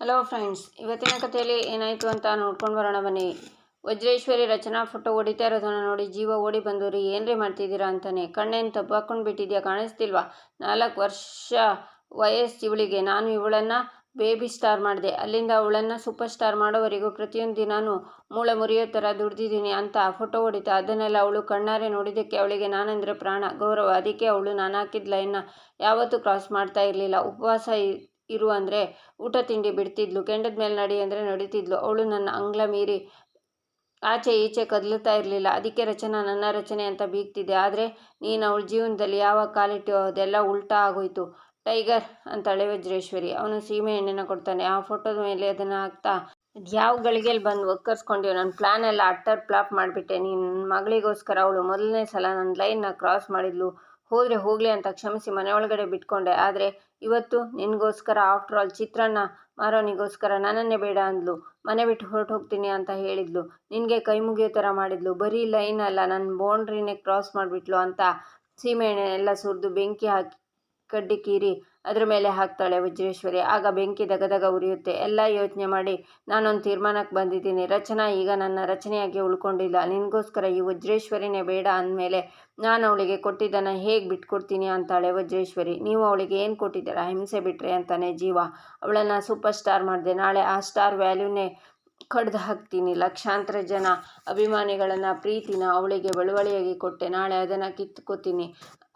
Hello friends, ಇವತ್ತಿನ ಕಥೆಯಲ್ಲಿ ಏನಾಯಿತು ಅಂತ ನೋಡ್ಕೊಂಡು ಬರೋಣ ಬನ್ನಿ. ವಜ್ರೇಶ್ವರಿ ರಚನಾ ಫೋಟೋ ಹೊಡಿತಾ ಇರೋದನ್ನು ನೋಡಿ ಜೀವ ಓಡಿ ಬಂದು, ರೀ, ಏನ್ರಿ ಮಾಡ್ತಿದ್ದೀರಾ ಅಂತಾನೆ. ಕಣ್ಣೇನು ತಬ್ಬಾಕೊಂಡು ಬಿಟ್ಟಿದ್ಯಾ? ಕಾಣಿಸ್ತಿಲ್ವಾ? ನಾಲ್ಕು ವರ್ಷ ವಯಸ್ಸು ಇವಳಿಗೆ. ನಾನು ಇವಳನ್ನು ಬೇಬಿ ಸ್ಟಾರ್ ಮಾಡಿದೆ. ಅಲ್ಲಿಂದ ಅವಳನ್ನು ಸೂಪರ್ ಸ್ಟಾರ್ ಮಾಡೋವರೆಗೂ ಪ್ರತಿಯೊಂದು ದಿನಾನು ಮೂಳೆ ಮುರಿಯೋ ಥರ ದುಡ್ದಿದ್ದೀನಿ ಅಂತ ಫೋಟೋ ಹೊಡಿತಾ, ಅದನ್ನೆಲ್ಲ ಅವಳು ಕಣ್ಣಾರೆ ನೋಡಿದ್ದಕ್ಕೆ ಅವಳಿಗೆ ನಾನಂದರೆ ಪ್ರಾಣ. ಗೌರವ, ಅದಕ್ಕೆ ಅವಳು ನಾನು ಹಾಕಿದ ಲೈನ್ನ ಯಾವತ್ತೂ ಕ್ರಾಸ್ ಮಾಡ್ತಾ ಇರಲಿಲ್ಲ. ಉಪವಾಸ ಇರು ಅಂದರೆ ಊಟ ತಿಂಡಿ ಬಿಡ್ತಿದ್ಲು. ಕೆಂಡದ ಮೇಲೆ ನಡಿ ಅಂದರೆ ನಡೀತಿದ್ಲು. ಅವಳು ನನ್ನ ಅಂಗ್ಲ ಮೀರಿ ಆಚೆ ಈಚೆ ಕದಲುತ್ತಾ ಇರಲಿಲ್ಲ. ಅದಕ್ಕೆ ರಚನಾ, ನನ್ನ ರಚನೆ ಅಂತ ಬೀಗ್ತಿದ್ದೆ. ಆದರೆ ನೀನು ಅವಳ ಜೀವನದಲ್ಲಿ ಯಾವಾಗ ಕಾಲಿಟ್ಟು ಅದೆಲ್ಲ ಉಲ್ಟಾ ಆಗೋಯ್ತು. ಟೈಗರ್ ಅಂತಳೆ ವಜ್ರೇಶ್ವರಿ ಅವನು ಸೀಮೆ ಎಣ್ಣೆನ ಕೊಡ್ತಾನೆ. ಆ ಫೋಟೋದ ಮೇಲೆ ಅದನ್ನು ಹಾಕ್ತಾ ಯಾವ ಗಳಿಗೆಯಲ್ಲಿ ಬಂದು ಒಕ್ಕರ್ಸ್ಕೊಂಡ್ಯೋ ನನ್ನ ಪ್ಲ್ಯಾನ್ ಎಲ್ಲ ಅಟ್ಟರ್ ಪ್ಲಾಪ್ ಮಾಡಿಬಿಟ್ಟೆ. ನಿನ್ನ ಮಗಳಿಗೋಸ್ಕರ ಅವಳು ಮೊದಲನೇ ಸಲ ನನ್ನ ಲೈನ್ನ ಕ್ರಾಸ್ ಮಾಡಿದ್ಲು. ಹೋದರೆ ಹೋಗಲಿ ಅಂತ ಕ್ಷಮಿಸಿ ಮನೆ ಒಳಗಡೆ ಬಿಟ್ಕೊಂಡೆ. ಆದರೆ ಇವತ್ತು ನಿನಗೋಸ್ಕರ ಆಫ್ಟರ್ ಆಲ್ ಚಿತ್ರಾನ್ನ ಮಾರೋನಿಗೋಸ್ಕರ ನನ್ನನ್ನೇ ಬೇಡ ಅಂದ್ಲು. ಮನೆ ಬಿಟ್ಟು ಹೊರಟು ಹೋಗ್ತೀನಿ ಅಂತ ಹೇಳಿದ್ಲು. ನಿನಗೆ ಕೈ ಮುಗಿಯೋ ಥರ ಮಾಡಿದ್ಲು. ಬರೀ ಲೈನ್ ಅಲ್ಲ ನನ್ನ ಬೌಂಡ್ರಿನೇ ಕ್ರಾಸ್ ಮಾಡಿಬಿಟ್ಲು ಅಂತ ಸೀಮೆಎಣ್ಣೆ ಎಲ್ಲ ಸುರಿದು ಬೆಂಕಿ ಹಾಕಿ ಕಡ್ಡಿ ಕೀರಿ ಅದ್ರ ಮೇಲೆ ಹಾಕ್ತಾಳೆ ವಜ್ರೇಶ್ವರಿ ಆಗ ಬೆಂಕಿ ದಗದಗ ಉರಿಯುತ್ತೆ. ಎಲ್ಲ ಯೋಚನೆ ಮಾಡಿ, ನಾನೊಂದು ತೀರ್ಮಾನಕ್ಕೆ ಬಂದಿದ್ದೀನಿ. ರಚನಾ ಈಗ ನನ್ನ ರಚನೆಯಾಗಿ ಉಳ್ಕೊಂಡಿಲ್ಲ. ನಿನಗೋಸ್ಕರ ಈ ವಜ್ರೇಶ್ವರಿನೇ ಬೇಡ ಅಂದಮೇಲೆ ನಾನು ಅವಳಿಗೆ ಕೊಟ್ಟಿದ್ದನ್ನು ಹೇಗೆ ಬಿಟ್ಕೊಡ್ತೀನಿ? ಅಂತಾಳೆ ವಜ್ರೇಶ್ವರಿ ನೀವು ಅವಳಿಗೆ ಏನು ಕೊಟ್ಟಿದ್ದೀರಾ? ಹಿಂಸೆ ಬಿಟ್ರೆ ಅಂತಾನೆ ಜೀವ. ಅವಳನ್ನು ಸೂಪರ್ ಸ್ಟಾರ್ ಮಾಡಿದೆ. ನಾಳೆ ಆ ಸ್ಟಾರ್ ವ್ಯಾಲ್ಯೂನೇ ಕಡ್ದು ಹಾಕ್ತೀನಿ. ಲಕ್ಷಾಂತರ ಜನ ಅಭಿಮಾನಿಗಳನ್ನು ಪ್ರೀತಿನ ಅವಳಿಗೆ ಬಳುವಳಿಯಾಗಿ ಕೊಟ್ಟೆ. ನಾಳೆ ಅದನ್ನು ಕಿತ್ಕೋತೀನಿ.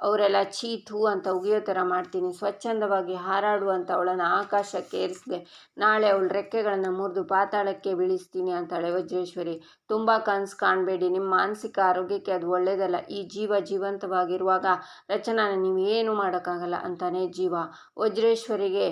ಅವರೆಲ್ಲ ಚೀತು ಅಂತ ಉಗಿಯೋ ಥರ ಮಾಡ್ತೀನಿ. ಸ್ವಚ್ಛಂದವಾಗಿ ಹಾರಾಡುವಂಥ ಅವಳನ್ನು ಆಕಾಶಕ್ಕೆ ಏರಿಸಿದೆ. ನಾಳೆ ಅವಳ ರೆಕ್ಕೆಗಳನ್ನು ಮುರಿದು ಪಾತಾಳಕ್ಕೆ ಬೀಳಿಸ್ತೀನಿ ಅಂತಾಳೆ ವಜ್ರೇಶ್ವರಿ. ತುಂಬ ಕನಸು ಕಾಣಬೇಡಿ. ನಿಮ್ಮ ಮಾನಸಿಕ ಆರೋಗ್ಯಕ್ಕೆ ಅದು ಒಳ್ಳೆಯದಲ್ಲ ಈ ಜೀವ ಜೀವಂತವಾಗಿರುವಾಗ ರಚನಾನ ನೀವೇನು ಮಾಡೋಕ್ಕಾಗಲ್ಲ ಅಂತಾನೆ ಜೀವ. ವಜ್ರೇಶ್ವರಿಗೆ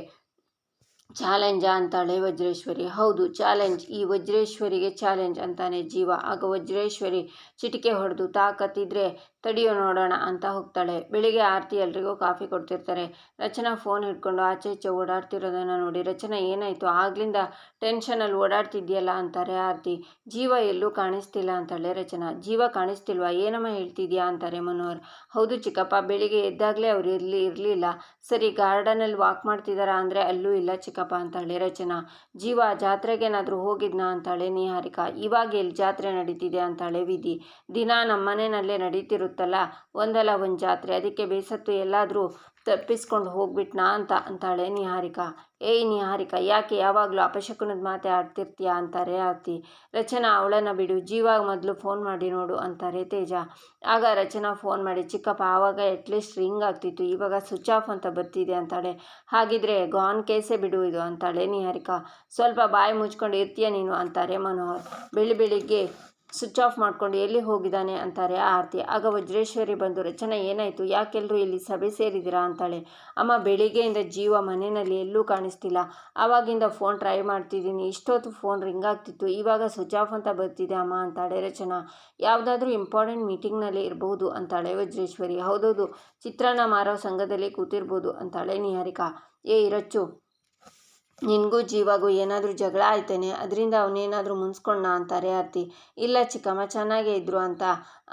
ಚಾಲೆಂಜಾ ಅಂತಾಳೆ ವಜ್ರೇಶ್ವರಿ. ಹೌದು, ಚಾಲೆಂಜ್. ಈ ವಜ್ರೇಶ್ವರಿಗೆ ಚಾಲೆಂಜ್ ಅಂತಾನೆ ಜೀವ. ಆಗ ವಜ್ರೇಶ್ವರಿ ಚಿಟಿಕೆ ಹೊಡೆದು ತಾಕತ್ತಿದ್ರೆ ತಡಿಯೋ ನೋಡೋಣ ಅಂತ ಹೋಗ್ತಾಳೆ. ಬೆಳಿಗ್ಗೆ ಆರತಿ ಎಲ್ರಿಗೂ ಕಾಫಿ ಕೊಡ್ತಿರ್ತಾರೆ. ರಚನಾ ಫೋನ್ ಹಿಡ್ಕೊಂಡು ಆಚೆ ಈಚೆ ಓಡಾಡ್ತಿರೋದನ್ನು ನೋಡಿ, ರಚನಾ, ಏನಾಯಿತು? ಆಗ್ಲಿಂದ ಟೆನ್ಷನಲ್ಲಿ ಓಡಾಡ್ತಿದ್ಯಲ್ಲ, ಅಂತಾರೆ ಆರತಿ. ಜೀವ ಎಲ್ಲೂ ಕಾಣಿಸ್ತಿಲ್ಲ ಅಂತಾಳೆ ರಚನಾ. ಜೀವ ಕಾಣಿಸ್ತಿಲ್ವಾ? ಏನಮ್ಮ ಹೇಳ್ತಿದ್ಯಾ? ಅಂತಾರೆ ಮನೋಹರ್. ಹೌದು ಚಿಕ್ಕಪ್ಪ, ಬೆಳಿಗ್ಗೆ ಎದ್ದಾಗಲೇ ಅವ್ರು ಇರಲಿ, ಇರಲಿಲ್ಲ. ಸರಿ, ಗಾರ್ಡನಲ್ಲಿ ವಾಕ್ ಮಾಡ್ತಿದ್ದಾರಾ ಅಂದರೆ ಅಲ್ಲೂ ಇಲ್ಲ ಚಿಕ್ಕಪ್ಪ ಅಂತಾಳೆ, ರಚನಾ, ಜೀವ ಜಾತ್ರೆಗೇನಾದರೂ ಹೋಗಿದ್ನಾ? ಅಂತಾಳೆ ನಿಹಾರಿಕಾ ಇವಾಗ ಎಲ್ಲಿ ಜಾತ್ರೆ ನಡೀತಿದೆ? ಅಂತಾಳೆ ವಿಧಿ. ದಿನ ನಮ್ಮ ಮನೆಯಲ್ಲೇ ನಡೀತಿರುತ್ತಲ್ಲ, ಒಂದಲ್ಲ ಒಂದು ಜಾತ್ರೆ, ಅದಕ್ಕೆ ಬೇಸತ್ತು ಎಲ್ಲಾದರೂ ತಪ್ಪಿಸ್ಕೊಂಡು ಹೋಗ್ಬಿಟ್ನಾ ಅಂತ ಅಂತಾಳೆ ನಿಹಾರಿಕಾ. ಏಯ್ ನಿಹಾರಿಕಾ, ಯಾಕೆ ಯಾವಾಗಲೂ ಅಪಶಕುನದ ಮಾತೆ ಆಡ್ತಿರ್ತೀಯಾ ಅಂತಾರೆ ಆರ್ತಿ. ರಚನಾ, ಅವಳನ್ನು ಬಿಡು, ಜೀವಾಗ ಮೊದಲು ಫೋನ್ ಮಾಡಿ ನೋಡು ಅಂತಾರೆ ತೇಜ. ಆಗ ರಚನಾ ಫೋನ್ ಮಾಡಿ, ಚಿಕ್ಕಪ್ಪ, ಆವಾಗ ಅಟ್ಲೀಸ್ಟ್ ರಿಂಗ್ ಆಗ್ತಿತ್ತು, ಇವಾಗ ಸ್ವಿಚ್ ಆಫ್ ಅಂತ ಬರ್ತಿದೆ ಅಂತಾಳೆ. ಹಾಗಿದ್ರೆ ಗಾನ್ ಕೇಸೇ ಬಿಡು ಇದು ಅಂತಾಳೆ ನಿಹಾರಿಕಾ. ಸ್ವಲ್ಪ ಬಾಯಿ ಮುಚ್ಕೊಂಡು ಇರ್ತೀಯ ನೀನು ಅಂತಾರೆ ಮನೋಹರ್. ಬೆಳಿ ಬೆಳಿಗ್ಗೆ ಸ್ವಿಚ್ ಆಫ್ ಮಾಡ್ಕೊಂಡು ಎಲ್ಲಿ ಹೋಗಿದ್ದಾನೆ ಅಂತಾರೆ ಆರತಿ. ಆಗ ವಜ್ರೇಶ್ವರಿ ಬಂದು, ರಚನಾ, ಏನಾಯಿತು? ಯಾಕೆಲ್ಲರೂ ಇಲ್ಲಿ ಸಭೆ ಸೇರಿದ್ದೀರಾ? ಅಂತಾಳೆ. ಅಮ್ಮ, ಬೆಳಿಗ್ಗೆಯಿಂದ ಜೀವ ಮನೆಯಲ್ಲಿ ಎಲ್ಲೂ ಕಾಣಿಸ್ತಿಲ್ಲ. ಆವಾಗಿಂದ ಫೋನ್ ಟ್ರೈ ಮಾಡ್ತಿದ್ದೀನಿ. ಇಷ್ಟೊತ್ತು ಫೋನ್ ರಿಂಗ್ ಆಗ್ತಿತ್ತು. ಇವಾಗ ಸ್ವಿಚ್ ಆಫ್ ಅಂತ ಬರ್ತಿದೆ ಅಮ್ಮ, ಅಂತಾಳೆ ರಚನಾ. ಯಾವುದಾದ್ರೂ ಇಂಪಾರ್ಟೆಂಟ್ ಮೀಟಿಂಗ್ನಲ್ಲಿ ಇರಬಹುದು, ಅಂತಾಳೆ ವಜ್ರೇಶ್ವರಿ. ಹೌದೌದು. ಚಿತ್ರಾನ್ನ ಮಾರೋ ಸಂಘದಲ್ಲಿ ಕೂತಿರ್ಬೋದು, ಅಂತಾಳೆ ನಿಹಾರಿಕಾ. ಏ ರಚ್ಚು ನಿನಗೂ ಜೀವಾಗೂ ಏನಾದರೂ ಜಗಳ ಆಯ್ತೇನೆ, ಅದರಿಂದ ಅವನೇನಾದರೂ ಮುನ್ಸ್ಕೊಂಡ ಅಂತ ಆರ್ತಿ ಇಲ್ಲ ಚಿಕ್ಕಮ್ಮ, ಚೆನ್ನಾಗೇ ಇದ್ರು ಅಂತ.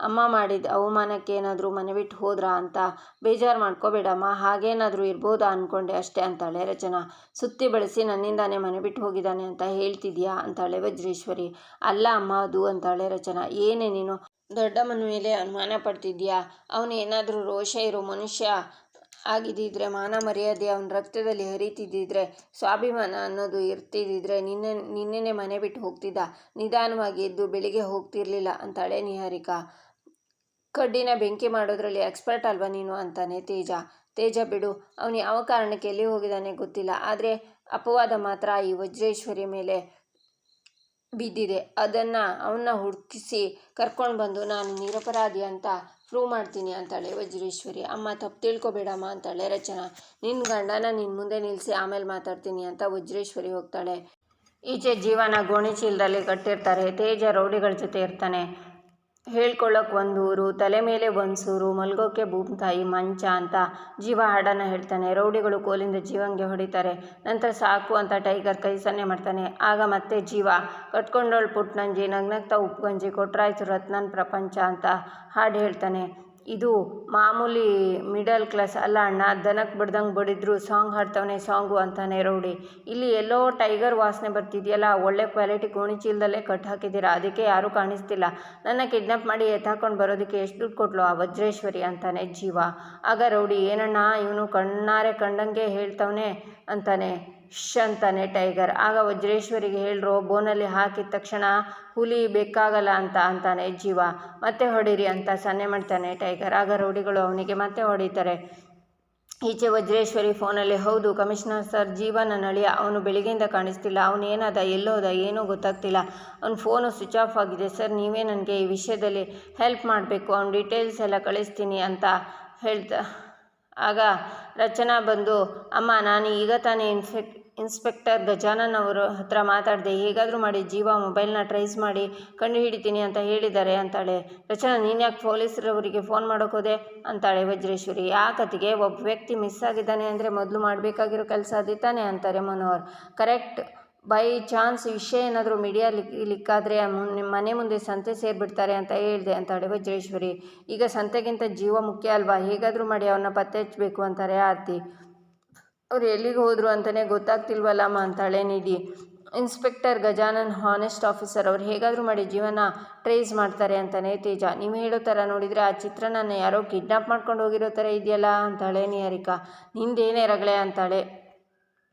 ಅಮ್ಮ ಮಾಡಿದ ಅವಮಾನಕ್ಕೆ ಏನಾದರೂ ಮನೆ ಬಿಟ್ಟು ಹೋದ್ರಾ ಅಂತ ಬೇಜಾರು ಮಾಡ್ಕೋಬೇಡಮ್ಮ, ಹಾಗೇನಾದರೂ ಇರ್ಬೋದಾ ಅಂದ್ಕೊಂಡೆ ಅಷ್ಟೇ ಅಂತಾಳೆ ರಚನಾ. ಸುತ್ತಿ ಬಳಸಿ ನನ್ನಿಂದಾನೇ ಮನೆ ಬಿಟ್ಟು ಹೋಗಿದ್ದಾನೆ ಅಂತ ಹೇಳ್ತಿದ್ಯಾ ಅಂತಾಳೆ ವಜ್ರೇಶ್ವರಿ. ಅಲ್ಲ ಅಮ್ಮ, ಅದು ಅಂತಾಳೆ ರಚನಾ. ಏನೇ ನೀನು ದೊಡ್ಡಮ್ಮನ ಮೇಲೆ ಅನುಮಾನ ಪಡ್ತಿದ್ಯಾ? ಅವನು ಏನಾದರೂ ರೋಷ ಇರೋ ಮನುಷ್ಯ ಆಗಿದ್ದಿದ್ರೆ, ಮಾನ ಮರ್ಯಾದೆ ಅವನ ರಕ್ತದಲ್ಲಿ ಹರಿತಿದ್ದಿದ್ರೆ, ಸ್ವಾಭಿಮಾನ ಅನ್ನೋದು ಇರ್ತಿದ್ದಿದ್ರೆ ನಿನ್ನೆ, ನಿನ್ನೆನೆ ಮನೆ ಬಿಟ್ಟು ಹೋಗ್ತಿದ್ದ. ನಿಧಾನವಾಗಿ ಎದ್ದು ಬೆಳಿಗ್ಗೆ ಹೋಗ್ತಿರ್ಲಿಲ್ಲ ಅಂತಾಳೆ ನಿಹಾರಿಕಾ. ಕಡ್ಡಿನ ಬೆಂಕಿ ಮಾಡೋದ್ರಲ್ಲಿ ಎಕ್ಸ್ಪರ್ಟ್ ಅಲ್ವಾ ನೀನು ಅಂತಾನೆ ತೇಜ. ತೇಜ ಬಿಡು, ಅವನು ಯಾವ ಕಾರಣಕ್ಕೆ ಎಲ್ಲಿ ಹೋಗಿದ್ದಾನೆ ಗೊತ್ತಿಲ್ಲ. ಆದರೆ ಅಪವಾದ ಮಾತ್ರ ಈ ವಜ್ರೇಶ್ವರಿ ಮೇಲೆ ಬಿದ್ದಿದೆ. ಅದನ್ನು ಅವನ್ನ ಹುಡುಕಿಸಿ ಕರ್ಕೊಂಡು ಬಂದು ನಾನು ನಿರಪರಾಧಿ ಅಂತ ಪ್ರೂವ್ ಮಾಡ್ತೀನಿ ಅಂತಾಳೆ ವಜ್ರೇಶ್ವರಿ. ಅಮ್ಮ, ತಪ್ಪು ತಿಳ್ಕೊಬೇಡಮ್ಮ ಅಂತಾಳೆ ರಚನಾ. ನಿನ್ನ ಗಂಡನ ನಿನ್ನ ಮುಂದೆ ನಿಲ್ಲಿಸಿ ಆಮೇಲೆ ಮಾತಾಡ್ತೀನಿ ಅಂತ ವಜ್ರೇಶ್ವರಿ ಹೋಗ್ತಾಳೆ. ಈಚೆ ಜೀವನ ಗೋಣಿಚೀಲದಲ್ಲಿ ಕಟ್ಟಿರ್ತಾರೆ. ತೇಜ ರೌಡಿಗಳ ಜೊತೆ ಇರ್ತಾನೆ. ಹೇಳ್ಕೊಳ್ಳೋಕೆ ಒಂದು ಊರು, ತಲೆ ಮೇಲೆ ಒಂದು ಸೂರು, ಮಲ್ಗೋಕೆ ಭೂಮ್ತಾಯಿ ಮಂಚ ಅಂತ ಜೀವ ಹಾಡನ್ನು ಹೇಳ್ತಾನೆ. ರೌಡಿಗಳು ಕೋಲಿಂದ ಜೀವಂಗೆ ಹೊಡಿತಾರೆ. ನಂತರ ಸಾಕು ಅಂತ ಟೈಗರ್ ಕೈ ಸನ್ನೆ ಮಾಡ್ತಾನೆ. ಆಗ ಮತ್ತೆ ಜೀವ, ಕಟ್ಕೊಂಡೋಳು ಪುಟ್ನಂಜಿ, ನಗ್ನಗ್ತಾ ಉಪ್ಗಂಜಿ ಕೊಟ್ರಾಯ್ತು ರತ್ನನ್ ಪ್ರಪಂಚ ಅಂತ ಹಾಡು ಹೇಳ್ತಾನೆ. ಇದು ಮಾಮೂಲಿ ಮಿಡಲ್ ಕ್ಲಾಸ್ ಅಲ್ಲ ಅಣ್ಣ ದನಕ್ಕೆ ಬಿಡ್ದಂಗೆ ಬಡಿದ್ರು, ಸಾಂಗ್ ಹಾಡ್ತವನೆ, ಸಾಂಗು ಅಂತಾನೆ ರೌಡಿ. ಇಲ್ಲಿ ಎಲ್ಲೋ ಟೈಗರ್ ವಾಸನೆ ಬರ್ತಿದೆಯಲ್ಲ, ಒಳ್ಳೆ ಕ್ವಾಲಿಟಿ ಗೋಣಿ ಚೀಲದಲ್ಲೇ ಕಟ್ ಹಾಕಿದ್ದೀರಾ? ಅದಕ್ಕೆ ಯಾರೂ ಕಾಣಿಸ್ತಿಲ್ಲ. ನನ್ನ ಕಿಡ್ನಾಪ್ ಮಾಡಿ ಎತ್ತಾಕೊಂಡು ಬರೋದಕ್ಕೆ ಎಷ್ಟು ದುಡ್ಡು ಕೊಟ್ಲು ಆ ವಜ್ರೇಶ್ವರಿ ಅಂತಾನೆ ಜೀವ. ಆಗ ರೌಡಿ, ಏನಣ್ಣ, ಇವನು ಕಣ್ಣಾರೆ ಕಂಡಂಗೆ ಹೇಳ್ತವನೆ ಅಂತಾನೆ. ಶ್ ಟೈಗರ್. ಆಗ ವಜ್ರೇಶ್ವರಿಗೆ ಹೇಳ್ರು, ಬೋನಲ್ಲಿ ಹಾಕಿದ ತಕ್ಷಣ ಹುಲಿ ಬೇಕಾಗಲ್ಲ ಅಂತ ಅಂತಾನೆ ಜೀವ. ಮತ್ತೆ ಹೊಡೀರಿ ಅಂತ ಸನ್ನೆ ಮಾಡ್ತಾನೆ ಟೈಗರ್. ಆಗ ರೌಡಿಗಳು ಅವನಿಗೆ ಮತ್ತೆ ಹೊಡಿತಾರೆ. ಈಚೆ ವಜ್ರೇಶ್ವರಿ ಫೋನಲ್ಲಿ, ಹೌದು, ಕಮಿಷನರ್ ಸರ್, ಜೀವನ ನಳಿಯ. ಅವನು ಬೆಳಿಗ್ಗೆಯಿಂದ ಕಾಣಿಸ್ತಿಲ್ಲ. ಅವನು ಎಲ್ಲೋದ, ಏನೂ ಗೊತ್ತಾಗ್ತಿಲ್ಲ. ಅವ್ನ ಫೋನು ಸ್ವಿಚ್ ಆಫ್ ಆಗಿದೆ. ಸರ್, ನೀವೇ ನನಗೆ ಈ ವಿಷಯದಲ್ಲಿ ಹೆಲ್ಪ್ ಮಾಡಬೇಕು. ಅವ್ನ ಡೀಟೇಲ್ಸ್ ಎಲ್ಲ ಕಳಿಸ್ತೀನಿ ಅಂತ ಹೇಳ್ತಾ, ಆಗ ರಚನಾ ಬಂದು, ಅಮ್ಮ ನಾನು ಈಗ ತಾನೇ ಇನ್ಫೆಕ್ ಇನ್ಸ್ಪೆಕ್ಟರ್ ಗಜಾನನ್ ಅವರ ಹತ್ರ ಮಾತಾಡಿದೆ, ಹೇಗಾದರೂ ಮಾಡಿ, ಜೀವ ಮೊಬೈಲ್ನ ಟ್ರೈಸ್ ಮಾಡಿ ಕಂಡು ಹಿಡಿತೀನಿ ಅಂತ ಹೇಳಿದ್ದಾರೆ ಅಂತಾಳೆ. ರಚನಾ ನೀನು ಯಾಕೆ ಪೊಲೀಸರವರಿಗೆ ಫೋನ್ ಮಾಡೋಕೋದೆ ಅಂತಾಳೆ ವಜ್ರೇಶ್ವರಿ. ಆ ಕತೆಗೆ ಒಬ್ಬ ವ್ಯಕ್ತಿ ಮಿಸ್ ಆಗಿದ್ದಾನೆ ಅಂದರೆ ಮೊದಲು ಮಾಡಬೇಕಾಗಿರೋ ಕೆಲಸ ಅದಿತಾನೆ ತಾನೇ ಅಂತಾರೆ ಮನೋಹರ್. ಕರೆಕ್ಟ್, ಬೈ ಚಾನ್ಸ್ ವಿಷಯ ಏನಾದರೂ ಮೀಡಿಯಾ ಲಿಕ್ ಲಿಕ್ಕಾದರೆ ನಿಮ್ಮ ಮನೆ ಮುಂದೆ ಸಂತೆ ಸೇರಿಬಿಡ್ತಾರೆ ಅಂತ ಹೇಳಿದೆ ಅಂತಾಳೆ ವಜ್ರೇಶ್ವರಿ. ಈಗ ಸಂತೆಗಿಂತ ಜೀವ ಮುಖ್ಯ ಅಲ್ವಾ? ಹೇಗಾದರೂ ಮಾಡಿ ಅವನ್ನ ಪತ್ತೆ ಹಚ್ಚಬೇಕು ಅಂತಾರೆ ಆರ್ತಿ. ಅವ್ರು ಎಲ್ಲಿಗೆ ಹೋದರು ಅಂತಲೇ ಗೊತ್ತಾಗ್ತಿಲ್ವಲ್ಲಮ್ಮ ಅಂತಾಳೆ Nidhi. Inspector Gajanan honest officer ಅವ್ರು ಹೇಗಾದರೂ ಮಾಡಿ ಜೀವನ ಟ್ರೇಸ್ ಮಾಡ್ತಾರೆ ಅಂತಲೇ ತೇಜ. ನೀವು ಹೇಳೋ ಥರ ನೋಡಿದರೆ ಆ ಚಿತ್ರನನ್ನು ಯಾರೋ ಕಿಡ್ನಾಪ್ ಮಾಡ್ಕೊಂಡು ಹೋಗಿರೋ ಥರ ಇದೆಯಲ್ಲ ಅಂತಾಳೆ ನಿಹಾರಿಕಾ. ನಿಂದೇನೇ ರಗಳೆ ಅಂತಾಳೆ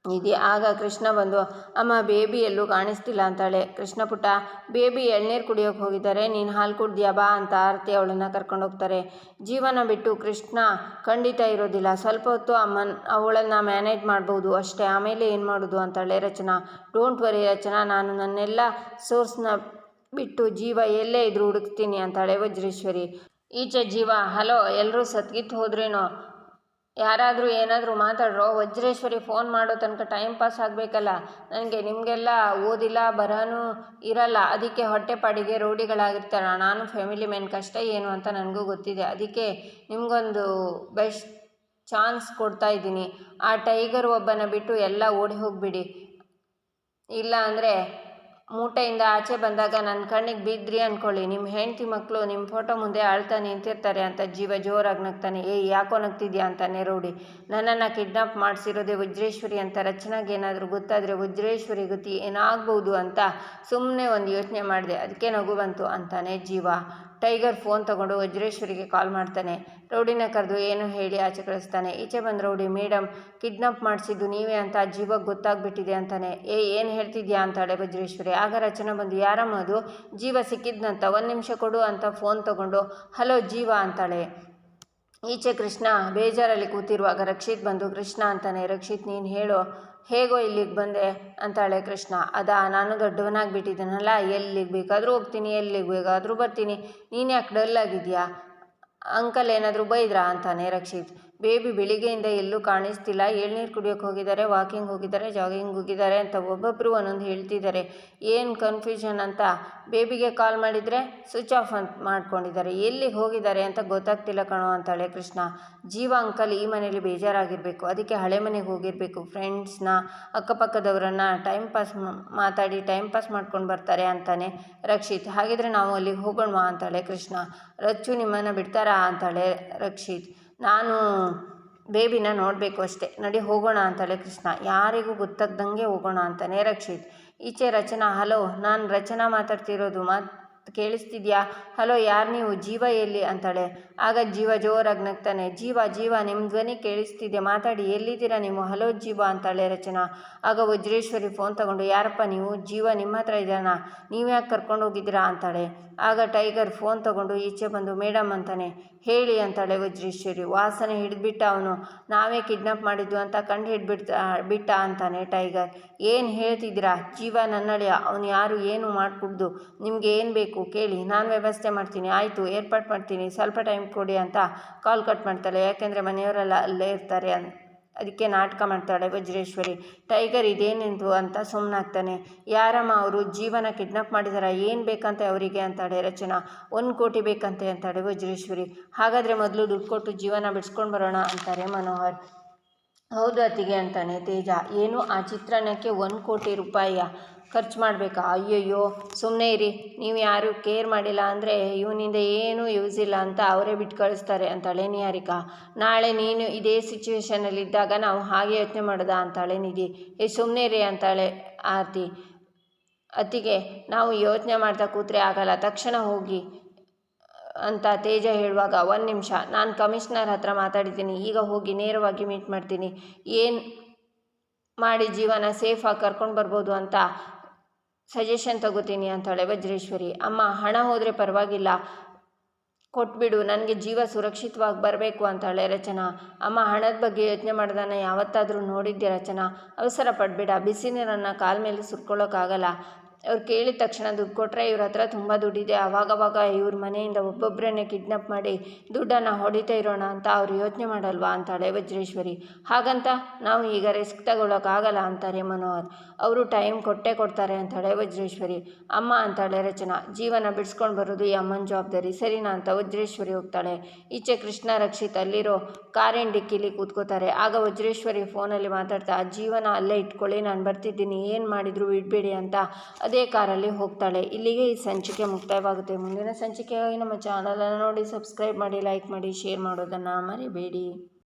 ನಿಧಿ ಆಗ ಕೃಷ್ಣ ಬಂದು, ಅಮ್ಮ, ಬೇಬಿ ಎಲ್ಲೂ ಕಾಣಿಸ್ತಿಲ್ಲ ಅಂತಾಳೆ. ಕೃಷ್ಣ ಪುಟ್ಟ, ಬೇಬಿ, ಎಳ್ನೀರು ಕುಡಿಯೋಕೆ ಹೋಗಿದ್ದಾರೆ. ನೀನು ಹಾಲು ಕುಡ್ದಿಯಾ ಬಾ ಅಂತ ಆರತಿ ಅವಳನ್ನು ಕರ್ಕೊಂಡು ಹೋಗ್ತಾರೆ. ಜೀವನ ಬಿಟ್ಟು ಕೃಷ್ಣ ಖಂಡಿತ ಇರೋದಿಲ್ಲ. ಸ್ವಲ್ಪ ಹೊತ್ತು ಅಮ್ಮನ, ಅವಳನ್ನು ಮ್ಯಾನೇಜ್ ಮಾಡ್ಬೋದು ಅಷ್ಟೇ. ಆಮೇಲೆ ಏನು ಮಾಡೋದು ಅಂತಾಳೆ ರಚನಾ. ಡೋಂಟ್ ವರಿ ರಚನಾ, ನಾನು ನನ್ನೆಲ್ಲ ಸೋರ್ಸ್ನ ಬಿಟ್ಟು ಜೀವ ಎಲ್ಲೇ ಇದ್ರೂ ಹುಡುಕ್ತೀನಿ ಅಂತಾಳೆ ವಜ್ರೇಶ್ವರಿ. ಈಚೆ ಜೀವ, ಹಲೋ ಎಲ್ಲರೂ ಸತ್ಗಿತ್ತು ಹೋದ್ರೇನೋ? ಯಾರಾದರೂ ಏನಾದರೂ ಮಾತಾಡ್ರೋ ವಜ್ರೇಶ್ವರಿ ಫೋನ್ ಮಾಡೋ ತನಕ ಟೈಮ್ ಪಾಸ್ ಆಗಬೇಕಲ್ಲ. ನನಗೆ ನಿಮಗೆಲ್ಲ ಓದಿಲ್ಲ ಬರಹನೂ ಇರಲ್ಲ. ಅದಕ್ಕೆ ಹೊಟ್ಟೆಪಾಡಿಗೆ ರೂಢಿಗಳಾಗಿರ್ತಾರ. ನಾನು ಫ್ಯಾಮಿಲಿ ಮ್ಯಾನ್ ಕಷ್ಟ ಏನು ಅಂತ ನನಗೂ ಗೊತ್ತಿದೆ. ಅದಕ್ಕೆ ನಿಮಗೊಂದು ಬೆಸ್ಟ್ ಚಾನ್ಸ್ ಕೊಡ್ತಾ ಇದ್ದೀನಿ. ಆ ಟೈಗರ್ ಒಬ್ಬನ ಬಿಟ್ಟು ಎಲ್ಲ ಓಡಿ ಹೋಗಿಬಿಡಿ. ಇಲ್ಲ ಅಂದರೆ ಮೂಟೆಯಿಂದ ಆಚೆ ಬಂದಾಗ ನನ್ನ ಕಣ್ಣಿಗೆ ಬಿದ್ರಿ ಅಂದ್ಕೊಳ್ಳಿ ನಿಮ್ಮ ಹೆಂಡತಿ ಮಕ್ಕಳು ನಿಮ್ಮ ಫೋಟೋ ಮುಂದೆ ಅಳ್ತಾ ನಿಂತಿರ್ತಾರೆ ಅಂತ ಜೀವ ಜೋರಾಗಿ ನಗ್ತಾನೆ. ಏ, ಯಾಕೋ ನಗ್ತಿದ್ಯಾ ಅಂತಾನೆ ರೌಡಿ ನನ್ನನ್ನು ಕಿಡ್ನಾಪ್ ಮಾಡಿಸಿರೋದೇ ವಜ್ರೇಶ್ವರಿ ಅಂತ ರಚನಾಗೆ ಏನಾದರೂ ಗೊತ್ತಾದರೆ ವಜ್ರೇಶ್ವರಿ ಗತಿ ಏನಾಗ್ಬೋದು ಅಂತ ಸುಮ್ಮನೆ ಒಂದು ಯೋಚನೆ ಮಾಡಿದೆ. ಅದಕ್ಕೆ ನಗು ಬಂತು ಅಂತಾನೆ ಜೀವ. ಟೈಗರ್ ಫೋನ್ ತಗೊಂಡು ವಜ್ರೇಶ್ವರಿಗೆ ಕಾಲ್ ಮಾಡ್ತಾನೆ. ರೌಡಿನ ಕರೆದು, ಏನು ಹೇಳಿ, ಆಚೆ ಕಳಿಸ್ತಾನೆ. ಈಚೆ ಬಂದ ರೌಡಿ ಮೇಡಮ್ ಕಿಡ್ನಾಪ್ ಮಾಡಿಸಿದ್ದು ನೀವೇ ಅಂತ ಜೀವಕ್ಕೆ ಗೊತ್ತಾಗ್ಬಿಟ್ಟಿದೆ ಅಂತಾನೆ. ಏ, ಏನು ಹೇಳ್ತಿದ್ಯಾ ಅಂತಾಳೆ ವಜ್ರೇಶ್ವರಿ. ಆಗ ರಚನೆ ಬಂದು, ಯಾರಮ್ಮ ಅದು? ಜೀವ ಸಿಕ್ಕಿದ್ನಂತ ಒಂದು ನಿಮಿಷ ಕೊಡು ಅಂತ ಫೋನ್ ತಗೊಂಡು, ಹಲೋ, ಜೀವ ಅಂತಾಳೆ. ಈಚೆ ಕೃಷ್ಣ, ಬೇಜಾರಲ್ಲಿ ಕೂತಿರುವಾಗ ರಕ್ಷಿತ್ ಬಂದು, ಕೃಷ್ಣ ಅಂತಾನೆ. ರಕ್ಷಿತ್, ನೀನು ಹೇಳು ಹೇಗೋ ಇಲ್ಲಿಗೆ ಬಂದೆ ಅಂತಾಳೆ ಕೃಷ್ಣ. ಅದಾ, ನಾನು ದೊಡ್ಡವನಾಗಿ ಬಿಟ್ಟಿದ್ದೀನಲ್ಲ ಎಲ್ಲಿಗೆ ಬೇಕಾದರೂ ಹೋಗ್ತೀನಿ, ಎಲ್ಲಿಗೆ ಬೇಕಾದರೂ ಬರ್ತೀನಿ. ನೀನು ಯಾಕೆ ಡಲ್ ಆಗಿದೆಯಾ ಅಂಕಲ್ ಏನಾದರೂ ಬೈದ್ರಾ ಅಂತಾನೆ ರಕ್ಷಿತ್. ಬೇಬಿ ಬೆಳಿಗ್ಗೆಯಿಂದ ಎಲ್ಲೂ ಕಾಣಿಸ್ತಿಲ್ಲ. ಎಳ್ನೀರು ಕುಡಿಯೋಕೆ ಹೋಗಿದ್ದಾರೆ, ವಾಕಿಂಗ್ ಹೋಗಿದ್ದಾರೆ, ಜಾಗಿಂಗ್ ಹೋಗಿದ್ದಾರೆ ಅಂತ ಒಬ್ಬೊಬ್ಬರು ಒಂದೊಂದು ಹೇಳ್ತಿದ್ದಾರೆ. ಏನು ಕನ್ಫ್ಯೂಷನ್ ಅಂತ? ಬೇಬಿಗೆ ಕಾಲ್ ಮಾಡಿದರೆ ಸ್ವಿಚ್ ಆಫ್ ಅಂತ ಮಾಡ್ಕೊಂಡಿದ್ದಾರೆ. ಎಲ್ಲಿಗೆ ಹೋಗಿದ್ದಾರೆ ಅಂತ ಗೊತ್ತಾಗ್ತಿಲ್ಲ ಕಣೋ ಅಂತಾಳೆ ಕೃಷ್ಣ. ಜೀವ ಅಂಕಲ್ ಈ ಮನೇಲಿ ಬೇಜಾರಾಗಿರಬೇಕು. ಅದಕ್ಕೆ ಹಳೆ ಮನೆಗೆ ಹೋಗಿರಬೇಕು. ಫ್ರೆಂಡ್ಸ್ನ ಅಕ್ಕಪಕ್ಕದವರನ್ನು ಟೈಮ್ ಪಾಸ್ ಮಾತಾಡಿ ಟೈಮ್ ಪಾಸ್ ಮಾಡ್ಕೊಂಡು ಬರ್ತಾರೆ ಅಂತಾನೆ ರಕ್ಷಿತ್. ಹಾಗಿದ್ರೆ ನಾವು ಅಲ್ಲಿಗೆ ಹೋಗೋಣ ಅಂತಾಳೆ ಕೃಷ್ಣ. ರಚ್ಚು ನಿಮ್ಮನ್ನು ಬಿಡ್ತಾರಾ ಅಂತಾಳೆ ರಕ್ಷಿತ್. ನಾನು ಬೇಬಿನ ನೋಡಬೇಕು ಅಷ್ಟೇ. ನಡಿ ಹೋಗೋಣ ಅಂತಾಳೆ ಕೃಷ್ಣ. ಯಾರಿಗೂ ಗೊತ್ತಾಗ್ದಂಗೆ ಹೋಗೋಣ ಅಂತಾನೆ ರಕ್ಷಿತ್ ಈಚೆ ರಚನಾ, ಹಲೋ, ನಾನು ರಚನಾ ಮಾತಾಡ್ತಿರೋದು ಮಾತ್ ಕೇಳಿಸ್ತಿದ್ಯಾ? ಹಲೋ, ಯಾರು ನೀವು? ಜೀವ ಎಲ್ಲಿ? ಅಂತಾಳೆ. ಆಗ ಜೀವ ಜೋರಾಗಿ ನಗ್ತಾನೆ ಜೀವ ಜೀವ ನಿಮ್ಮ ಧ್ವನಿ ಕೇಳಿಸ್ತಿದೆ ಮಾತಾಡಿ, ಎಲ್ಲಿದ್ದೀರಾ ನೀವು? ಹಲೋ, ಜೀವ, ಅಂತಾಳೆ ರಚನಾ. ಆಗ ವಜ್ರೇಶ್ವರಿ ಫೋನ್ ತಗೊಂಡು, ಯಾರಪ್ಪ ನೀವು? ಜೀವ, ನಿಮ್ಮ ಹತ್ರ ಇದ್ದಾನಾ? ನೀವು ಯಾಕೆ ಕರ್ಕೊಂಡು ಹೋಗಿದ್ದೀರಾ? ಅಂತಾಳೆ. ಆಗ ಟೈಗರ್ ಫೋನ್ ತಗೊಂಡು, ಈಚೆ ಬಂದು ಮೇಡಮ್ ಅಂತಾನೆ. ಹೇಳಿ, ಅಂತಾಳೆ ವಜ್ರೇಶ್ವರಿ. ವಾಸನೆ ಹಿಡಿದ್ಬಿಟ್ಟ ಅವನು. ನಾವೇ ಕಿಡ್ನಾಪ್ ಮಾಡಿದ್ದು ಅಂತ ಕಂಡು ಹಿಡ್ಬಿಡ್ತಾ, ಬಿಟ್ಟ ಅಂತಾನೆ ಟೈಗರ್. ಏನು ಹೇಳ್ತಿದ್ದೀರಾ? ಜೀವ ನನ್ನಳಿಯ. ಅವನು ಯಾರು? ಏನು ಮಾಡಿಕೊಡ್ದು? ನಿಮಗೆ ಏನು ಬೇಕು? ಕೇಳಿ. ನಾನು ವ್ಯವಸ್ಥೆ ಮಾಡ್ತೀನಿ. ಆಯಿತು, ಏರ್ಪಾಟ್ ಮಾಡ್ತೀನಿ. ಸ್ವಲ್ಪ ಟೈಮ್ ಕೊಡಿ ಅಂತ ಕಾಲ್ ಕಟ್ ಮಾಡ್ತಾಳೆ. ಯಾಕೆಂದರೆ ಮನೆಯವರೆಲ್ಲ ಅಲ್ಲೇ ಇರ್ತಾರೆ ಅಂತ ಅದಕ್ಕೆ ನಾಟಕ ಮಾಡ್ತಾಳೆ ವಜ್ರೇಶ್ವರಿ. ಟೈಗರ್ ಇದೇನೆಂದು ಅಂತ ಸುಮ್ಮನಾಗ್ತಾನೆ ಯಾರಮ್ಮ ಅವರು? ಜೀವನ ಕಿಡ್ನಾಪ್ ಮಾಡಿದಾರ? ಏನು ಬೇಕಂತೆ ಅವರಿಗೆ? ಅಂತಾಳೆ ರಚನಾ. ಒಂದು ಕೋಟಿ ಬೇಕಂತೆ ಅಂತಾಳೆ ವಜ್ರೇಶ್ವರಿ. ಹಾಗಾದರೆ ಮೊದಲು ದುಡ್ಡು ಕೊಟ್ಟು ಜೀವನ ಬಿಡಿಸ್ಕೊಂಡು ಬರೋಣ ಅಂತಾರೆ ಮನೋಹರ್. ಹೌದು ಅತ್ತಿಗೆ ಅಂತಾನೆ ತೇಜ. ಏನು ಆ ಚಿತ್ರಾನ್ನಕ್ಕೆ ಒಂದು ಕೋಟಿ ರೂಪಾಯಿಯ ಖರ್ಚು ಮಾಡಬೇಕಾ? ಅಯ್ಯಯ್ಯೋ ಸುಮ್ಮನೆ ಇರಿ. ನೀವು ಯಾರು ಕೇರ್ ಮಾಡಿಲ್ಲ ಅಂದರೆ ಇವನಿಂದ ಏನೂ ಯೂಸ್ ಇಲ್ಲ ಅಂತ ಅವರೇ ಬಿಟ್ಟು ಕಳಿಸ್ತಾರೆ ಅಂತಾಳೆ ನಿಹಾರಿಕಾ. ನಾಳೆ ನೀನು ಇದೇ ಸಿಚುವೇಷನಲ್ಲಿದ್ದಾಗ ನಾವು ಹಾಗೆ ಯೋಚನೆ ಮಾಡೋದಾ ಅಂತಾಳೆ ನಿಧಿ. ಏ ಸುಮ್ಮನೆ ಇರಿ ಅಂತಾಳೆ ಆರತಿ. ಅತ್ತಿಗೆ, ನಾವು ಯೋಚನೆ ಮಾಡ್ತಾ ಕೂತ್ರೆ ಆಗಲ್ಲ. ತಕ್ಷಣ ಹೋಗಿ. ಅಂತ ತೇಜ ಹೇಳುವಾಗ, ಒಂದು ನಿಮಿಷ, ನಾನು ಕಮಿಷನರ್ ಹತ್ರ ಮಾತಾಡಿದ್ದೀನಿ. ಈಗ ಹೋಗಿ ನೇರವಾಗಿ ಮೀಟ್ ಮಾಡ್ತೀನಿ. ಏನು ಮಾಡಿ ಜೀವನ ಸೇಫಾಗಿ ಕರ್ಕೊಂಡು ಬರ್ಬೋದು ಅಂತ ಸಜೆಷನ್ ತಗೋತೀನಿ, ಅಂತಾಳೆ ವಜ್ರೇಶ್ವರಿ. ಅಮ್ಮ, ಹಣ ಹೋದರೆ ಪರವಾಗಿಲ್ಲ. ಕೊಟ್ಬಿಡು, ನನಗೆ ಜೀವ ಸುರಕ್ಷಿತವಾಗಿ ಬರಬೇಕು, ಅಂತಾಳೆ ರಚನಾ. ಅಮ್ಮ, ಹಣದ ಬಗ್ಗೆ ಯೋಚನೆ ಮಾಡ್ದಾನ ಯಾವತ್ತಾದರೂ ನೋಡಿದ್ದೆ ರಚನಾ? ಅವಸರ ಪಡ್ಬಿಡ ಬಿಸಿ ನೀರನ್ನು ಕಾಲ ಮೇಲೆ ಸುರ್ಕೊಳ್ಳೋಕ್ಕಾಗಲ್ಲ ಅವ್ರು ಕೇಳಿದ ತಕ್ಷಣ ದುಡ್ಡು ಕೊಟ್ಟರೆ ಇವ್ರ ಹತ್ರ ತುಂಬ ದುಡ್ಡಿದೆ ಅವಾಗವಾಗ ಇವ್ರ ಮನೆಯಿಂದ ಒಬ್ಬೊಬ್ಬರನ್ನೇ ಕಿಡ್ನಾಪ್ ಮಾಡಿ ದುಡ್ಡನ್ನು ಹೊಡಿತಾ ಇರೋಣ ಅಂತ ಅವ್ರು ಯೋಚನೆ ಮಾಡಲ್ವಾ ಅಂತಾಳೆ ವಜ್ರೇಶ್ವರಿ. ಹಾಗಂತ ನಾವು ಈಗ ರಿಸ್ಕ್ ತಗೊಳ್ಳೋಕ್ಕಾಗಲ್ಲ ಅಂತಾರೆ ಮನೋಹರ್. ಅವರು ಟೈಮ್ ಕೊಟ್ಟೇ ಕೊಡ್ತಾರೆ ಅಂತಾಳೆ ವಜ್ರೇಶ್ವರಿ. ಅಮ್ಮ ಅಂತಾಳೆ ರಚನಾ, ಜೀವನ ಬಿಡಿಸ್ಕೊಂಡು ಬರೋದು ಈ ಅಮ್ಮನ ಜವಾಬ್ದಾರಿ ಸರಿನಾ ಅಂತ ವಜ್ರೇಶ್ವರಿ ಹೋಗ್ತಾಳೆ. ಈಚೆ ಕೃಷ್ಣ ರಕ್ಷಿತ್ ಅಲ್ಲಿರೋ ಕಾರಿನ ಡಿಕ್ಕಿಲಿ ಕೂತ್ಕೋತಾರೆ. ಆಗ ವಜ್ರೇಶ್ವರಿ ಫೋನಲ್ಲಿ ಮಾತಾಡ್ತಾ, ಜೀವನ ಅಲ್ಲೇ ಇಟ್ಕೊಳ್ಳಿ, ನಾನು ಬರ್ತಿದ್ದೀನಿ, ಏನು ಮಾಡಿದ್ರು ಬಿಡಬೇಡಿ ಅಂತ. ಅದೇ ಕಾರಲ್ಲಿ ಹೋಗ್ತಾಳೆ. ಇಲ್ಲಿಗೆ ಈ ಸಂಚಿಕೆ ಮುಕ್ತಾಯವಾಗುತ್ತೆ. ಮುಂದಿನ ಸಂಚಿಕೆಗಾಗಿ ನಮ್ಮ ಚಾನಲನ್ನು ನೋಡಿ ಸಬ್ಸ್ಕ್ರೈಬ್ ಮಾಡಿ ಲೈಕ್ ಮಾಡಿ ಶೇರ್ ಮಾಡೋದನ್ನು ಮರಿಬೇಡಿ.